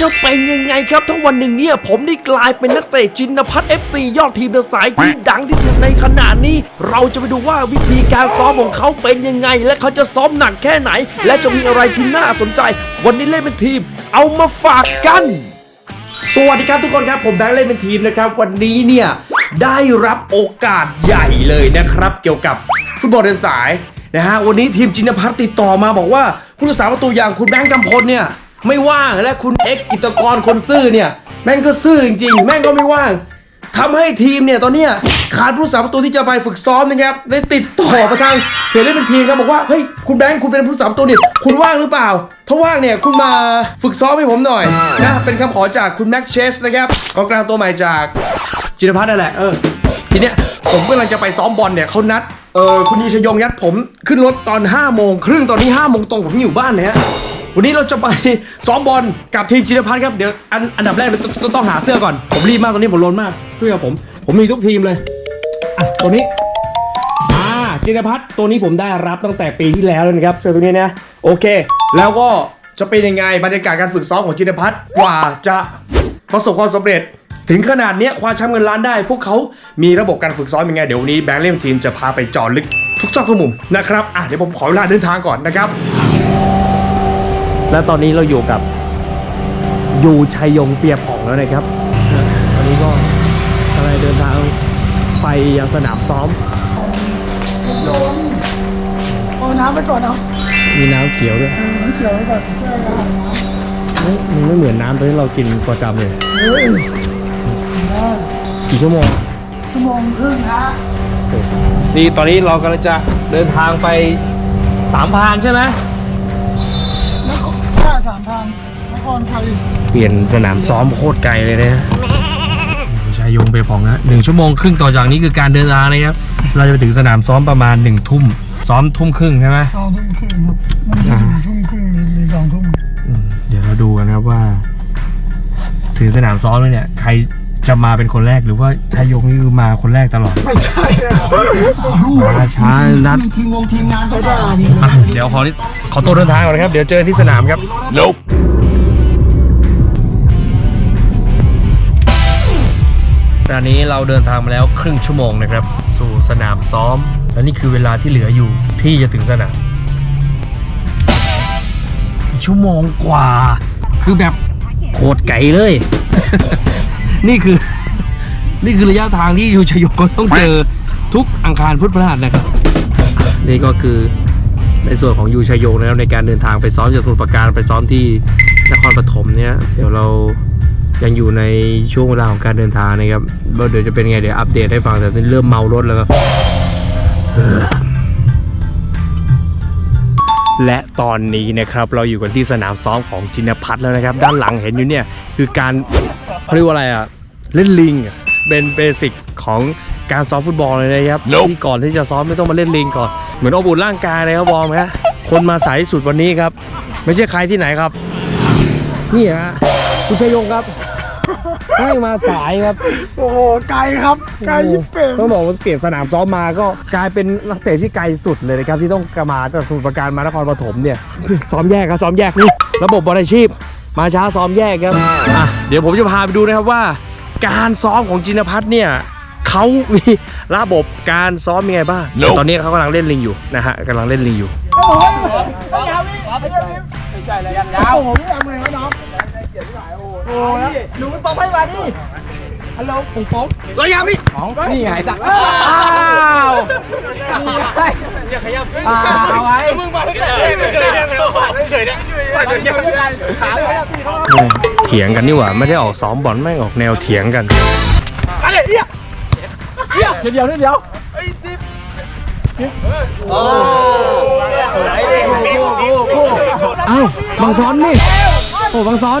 จะเป็นยังไงครับทั้งวันหนึ่งเนี่ย ผมได้กลายเป็นนักเตะจินพัทเอฟซียอดทีมเดอะสายที่ดังที่สุดในขณะนี้ เราจะไปดูว่าวิธีการซ้อมของเขาเป็นยังไง และเขาจะซ้อมหนักแค่ไหน และจะมีอะไรที่น่าสนใจ วันนี้เล่นเป็นทีม เอามาฝากกัน สวัสดีครับทุกคนครับ ผมแบงค์เล่นเป็นทีมนะครับ วันนี้เนี่ยได้รับโอกาสใหญ่เลยนะครับ เกี่ยวกับฟุตบอลเดินสายนะฮะวันนี้ทีมจินพัฒน์ติดต่อมาบอกว่าผู้รักษาประตูอย่างคุณแบงค์กำพลเนี่ย ไม่ว่างและคุณเอ็กกิตกรคนซื่อเนี่ยแม่งก็ซื่อจริงๆ แม่งก็ไม่ว่างทำให้ทีมเนี่ยตอนเนี้ยขาดผู้รักษาประตูที่จะไปฝึกซ้อมนะครับได้ติดต่อไปทางเพจเล่นเป็นทีมครับบอกว่าเฮ้ยคุณแบงค์คุณเป็นผู้รักษาประตูเนี่ยคุณว่างหรือเปล่า ถ้าว่างเนี่ยคุณมาฝึกซ้อมให้ผมหน่อยนะเป็นคำขอจากคุณแม็กเชสนะครับกองกลางตัวใหม่จากจินพัฒน์นั่นแหละเออทีเนี้ยผมกำลังจะไปซ้อมบอลเนี่ยเขานัดเออคุณยีชยงยัดผมขึ้นรถตอน5้าโมงครึ่งตอนนี้5้าโมงตรงผมอยู่บ้านเลยฮะ วันนี้เราจะไปซ้อมบอลกับทีมจินพัฒน์ครับ เดี๋ยวอันอันดับแรกเลยต้องต้องหาเสื้อก่อน ผมรีบมากตอนนี้ผมร้อนมาก เสื้อผม ผมมีทุกทีมเลย อะ ตัวนี้ อ่า จินพัฒน์ตัวนี้ผมได้รับตั้งแต่ปีที่แล้วเลยนะครับ เสื้อตัวนี้นะ โอเค แล้วก็จะเป็นยังไงบรรยากาศการฝึกซ้อมของจินพัฒน์กว่าจะประสบความสำเร็จถึงขนาดนี้คว้าแชมป์เงินล้านได้ พวกเขามีระบบการฝึกซ้อมยังไง เดี๋ยววันนี้แบงค์เล่มทีมจะพาไปจอลึกทุกซอกทุกมุมนะครับ อะเดี๋ยวผมขอเวลาเดินทางก่อนนะครับ และตอนนี้เราอยู่กับยูชัยยงเปียผ่องแล้วนะครับตอนนี้ก็กำลังเดินทางไปยังสนามซ้อมเอาน้ำไปก่อนเนาะมีน้ำเขียวด้วยเออน้ำเขียวไว้ก่อนเพื่ออาหารน้เฮ้ยมันไม่เหมือนน้ำตัวที่เรากินประจำเลยำเฮ้ยได้กี่ชั่วโมงชั่วโมงครึ่งนะนี่ตอนนี้เรากำลังจะเดินทางไปสามพรานใช่ไหม เปลี่ยนสนามซ้อมโคตรไกลเลยนะชายยงไปผ่องนะหนึ่งชั่วโมงครึ่งต่อจากนี้คือการเดินทางนะครับ เราจะไปถึงสนามซ้อมประมาณหนึ่งทุ่ม ซ้อมทุ่มครึ่งใช่ไหมสองทุ่มครึ่งครับมันจะถึงทุ่มครึ่งหรือหรือสองทุ่มอืมเดี๋ยวเราดูกันนะครับว่า ถึงสนามซ้อมแล้วเนี่ย ใครจะมาเป็นคนแรกหรือว่าชายยงนี่คือมาคนแรกตลอด ไม่ใช่ครับมาช้านัดทีมวงทีมงานเขาได้นี่อะเดี๋ยวขอขอตัวเดินทางก่อนนะครับ เดี๋ยวเจอกันที่สนามครับ Nope. ตอนนี้เราเดินทางมาแล้วครึ่งชั่วโมงนะครับ สู่สนามซ้อม และนี่คือเวลาที่เหลืออยู่ที่จะถึงสนามอีกชั่วโมงกว่า คือแบบโคตรไกลเลย นี่คือ นี่คือระยะทางที่ยูชยโยก็ต้องเจอทุกอังคารพุธพฤหัสนะครับ นี่ก็คือในส่วนของยูชยโยนะครับในการเดินทางไปซ้อมจากสมุทรปราการไปซ้อมที่นครปฐมเนี่ย เดี๋ยวเรา ยังอยู่ในช่วงเวลาของการเดินทางนะครับว่าเดี๋ยวจะเป็นไงเดี๋ยวอัปเดตให้ฟังแต่ตอนนี้เริ่มเมารถแล้วครับและตอนนี้นะครับเราอยู่กันที่สนามซ้อมของจินพัทรแล้วนะครับ ด้านหลังเห็นอยู่เนี่ยคือการเขาเรียกว่าอะไรอะเล่นลิงอะเป็นเบสิกของการซ้อมฟุตบอลเลยนะครับ Nope ที่ก่อนที่จะซ้อมไม่ต้องมาเล่นลิงก่อน เหมือนอบอุ่นร่างกายเลยครับบอมฮะคนมาสายที่สุดวันนี้ครับ ไม่ใช่ใครที่ไหนครับ นี่ฮะคุณชยงครับ ให้มาสายครับ โอ้โหไกลครับไกลยิบเป็ดต้องบอกว่าเปลี่ยนสนามซ้อมมาก็กลายเป็นนักเตะที่ไกลสุดเลยนะครับที่ต้องกมาจากสมุทรปราการมานครปฐมเนี่ยซ้อมแยกครับซ้อมแยกนี่ระบบบอลอาชีพ มาช้าซ้อมแยกครับอะเดี๋ยวผมจะพาไปดูนะครับว่า การซ้อมของจินพัฒน์เนี่ยเขามีระบบการซ้อมยังไงบ้าง Nope ตอนนี้เขากำลังเล่นลิงอยู่นะฮะกำลังเล่นลิงอยู่ยาวผมไม่ทำไงวะน้อง โอ้ยหนูปองให้มาดิฮัลโหลปุ๋งปองสวยงามพี่ของนี่ไงสักอ้าวอย่าขยับอ้าวไว้มึงมาไม่เคยไม่เคยเนี่ยไม่เคยเนี่ยไม่เคยเนี่ยขาไว้ตีเขาเถียงกันนี่หว่าไม่ได้ออกซ้อมบอลแม่งออกแนวเถียงกันอะไรเนี่ยเดี๋ยวเดี๋ยวเดี๋ยวเอ้าบางซ้อนนี่โอ้บางซ้อน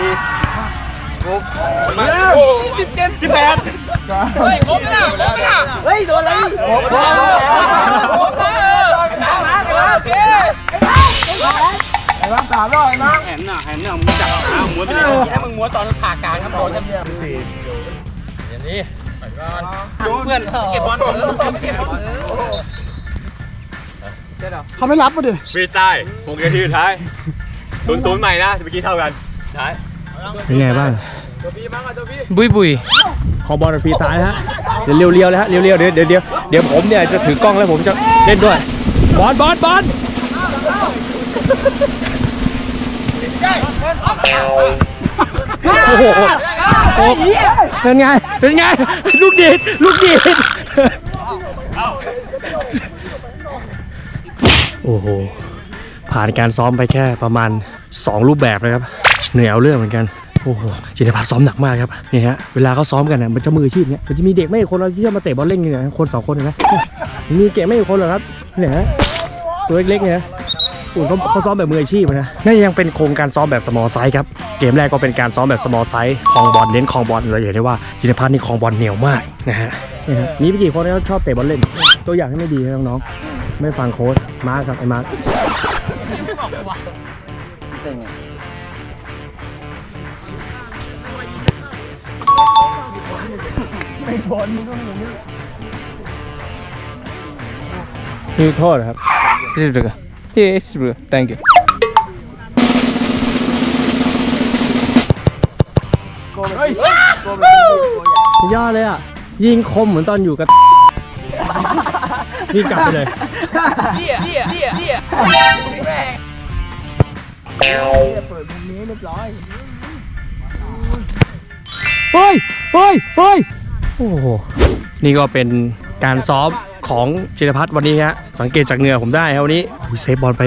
สี่หกสิบเจ็ดสิบแปดเฮ้ยครบแล้วนะครบแล้วนะเฮ้ยโดนอะไรครบแล้วครบแล้วโอเคไอ้บ้าสามรอบไอ้บ้าแหนน่ะแหนน่ะมึงจับขาม้วนไปดิให้มึงม้วนตอนผ่ากลางครับโดนครับสี่อย่างนี้เพื่อนเก็บบอลก่อนเก็บบอลเขาไม่รับมาดิฟรีใต้หกนาทีสุดท้ายศูนย์ศูนย์ใหม่นะเมื่อกี้เท่ากันท้าย เป็นไงบ้าง บุยบุยขอบอลฟรีตายฮะ เดี๋ยวเรียวๆเลยฮะเรียวๆเดี๋ยวเดี๋ยวเดี๋ยวเดี๋ยวผมเนี่ยจะถือกล้องแล้วผมจะเล่นด้วย บอลบอลบอลโอ้โหโอ้โหเป็นไง เป็นไง ลูกดีดลูกดีดโอ้โห ผ่านการซ้อมไปแค่ประมาณ 2 รูปแบบนะครับ เหนื่อยเอาเรื่องเหมือนกันโอ้โหจินพัฒน์ซ้อมหนักมากครับนี่ฮะเวลาเขาซ้อมกันเนี่ยมันจะมืออาชีพเนี่ยมันจะมีเด็กไม่กี่คนเราที่จะมาเตะบอลเล่นกันเนี่ยคนสองคนเห็นไหมเนี่ยมีเก่งไม่กี่คนหรอกครับเนี่ยฮะตัวเล็กๆเนี่ยอุ่นเขาเขาซ้อมแบบมืออาชีพนะนี่ยังเป็นโครงการซ้อมแบบสมอลไซส์ครับ เกมแรกก็เป็นการซ้อมแบบสมอลไซส์คลองบอลเน้นคลองบอลเราเห็นได้ว่าจินพัฒน์นี่คลองบอลเหนียวมากนะฮะนี่ฮะมีไม่กี่คนที่เขาชอบเตะบอลเล่น ตัวอย่างที่ไม่ดีนะน้องๆไม่ฟังโค้ชมาร์คครับไอ้มาร์คนี่ โทษครับนี่เดือเฮ้ยเดือ thank you สุดยอดเลยอะ ยิงคมเหมือนตอนอยู่กับ นี่กลับไปเลยเหี้ยเหี้ยเหี้ยเหี้ยเฮ้ยเฮ้ยเฮ้ยโอ้โหนี่ก็เป็นการซ้อมของจิรพัฒน์วันนี้ฮะสังเกตจากเหงื่อผมได้ครับวันนี้เซฟบอลไป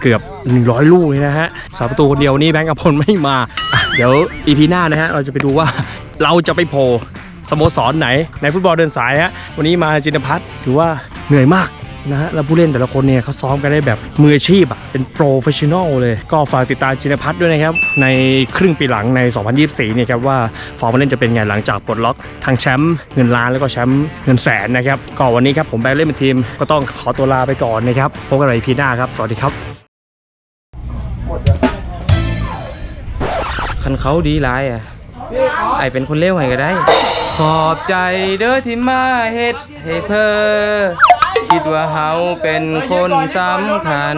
เกือบ 100 ลูกเลยนะฮะสาประตูคนเดียวนี้แบงค์อภพลไม่มาเดี๋ยวอีพีหน้านะฮะเราจะไปดูว่าเราจะไปโผล่สโมสรไหนในฟุตบอลเดินสายฮะวันนี้มาจินพัฒน์ถือว่าเหนื่อยมาก นะฮะแล้วผู้เล่นแต่ละคนเนี่ยเขาซ้อมกันได้แบบมืออาชีพอะเป็นโปรเฟชชั่นอลเลย ก็ฝากติดตามจินพัฒน์ด้วยนะครับ ในครึ่งปีหลังใน 2024เนี่ยครับว่าฟอร์มการเล่นจะเป็นไงหลังจากปลดล็อกทางแชมป์เงินล้านแล้วก็แชมป์เงินแสนนะครับก็วันนี้ครับผมแบงค์เล่นเป็นทีมก็ต้องขอตัวลาไปก่อนนะครับพบกันใหม่พีหน้าครับสวัสดีครับคันเขาดีหลายอะไอเป็นคนเลวให้ก็ได้ ขอบใจเด้อที่มาเฮ็ดให้เพอ คิดว่าเฮาเป็นคนสำคัญ